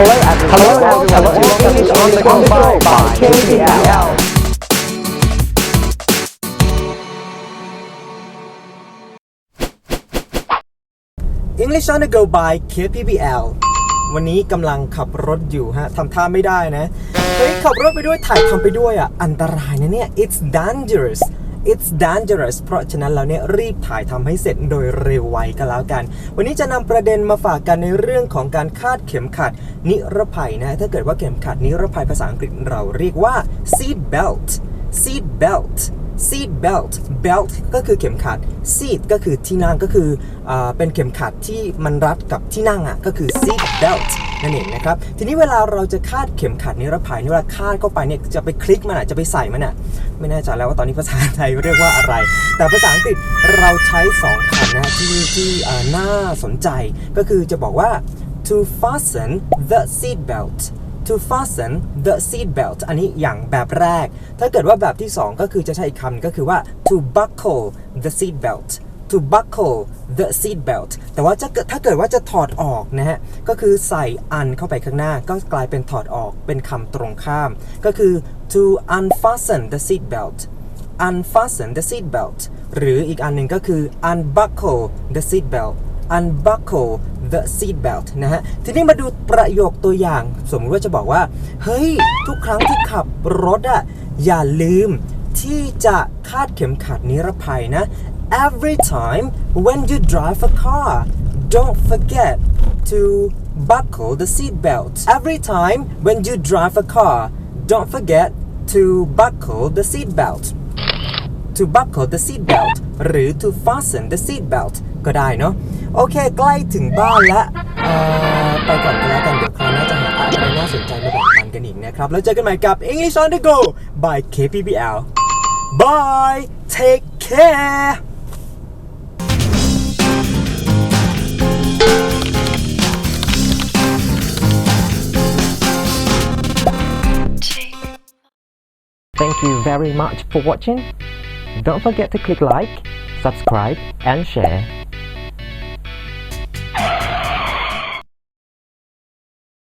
Hello everyone. Hello everyone. Welcome to On the Go by KPL. English on the go by KPBL วันนี้กำลังขับรถอยู่ฮะทำท่าไม่ได้นะเฮ้ยขับรถไปด้วยถ่ายทำไปด้วยอะ อันตรายนะเนี่ย it's dangerous it's dangerous เพราะฉะนั้นเราเนี่ยรีบถ่ายทำให้เสร็จโดยเร็วไวก็แล้วกัน วันนี้จะนำประเด็นมาฝากกันในเรื่องของการคาดเข็มขัดนิรภัยนะ ถ้าเกิดว่าเข็มขัดนิรภัยภาษาอังกฤษเราเรียกว่า seat belt seat belt seat belt belt ก็คือเข็มขัด seat ก็คือที่นั่งก็คืออาเป็นเข็มขัดที่มันรัดกับที่นั่งอะก็คือ seat belt นั่นเองนะครับ ทีนี้เวลาเราจะคาดเข็มขัดนิรภัยเนี่เวลาคาดเข้าไปเนี่ยจะไปคลิกมันอะจะไปใส่มันอะไม่แน่ใจแล้วว่าตอนนี้ภาษาไทยเรียกว่าอะไร แต่ภาษาอังกฤษเราใช้สองคำนะฮะที่ที่น่าสนใจ ก็คือจะบอกว่า to fasten the seat belt to fasten the seat belt อันนี้อย่างแบบแรก ถ้าเกิดว่าแบบที่ 2 ก็คือจะใช้อีกคำก็คือว่า to buckle the seat belt to buckle the seat belt แต่ว่าจะถ้าเกิดว่าจะถอดออกนะฮะ ก็คือใส่อันเข้าไปข้างหน้า ก็กลายเป็นถอดออกเป็นคำตรงข้าม ก็คือ to unfasten the seat belt unfasten the seat belt หรืออีกอันหนึ่งก็คือ unbuckle the seat belt unbuckle the seat belt นะฮะ ทีนี้มาดูประโยคตัวอย่าง สมมติว่าจะบอกว่า เฮ้ย ทุกครั้งที่ขับรถอะอย่าลืมที่จะคาดเข็มขัดนิรภัยนะ every time when you drive a car don't forget to buckle the seat belt every time when you drive a car don't forget to buckle the seat belt to buckle the seat belt หรือ to fasten the seat belt ก็ได้เนาะโอเค ใกล้ถึงบ้านแล้วเอ่อไปก่อนกันแล้วกัน เดี๋ยวคราวหน้าจะหาอะไรน่าสนใจมาแบ่งปันกันอีกนะครับ แล้วเจอกันใหม่กับ English on the go by KPBL bye take care Thank you very much for watching. Don't forget to click like, subscribe and share.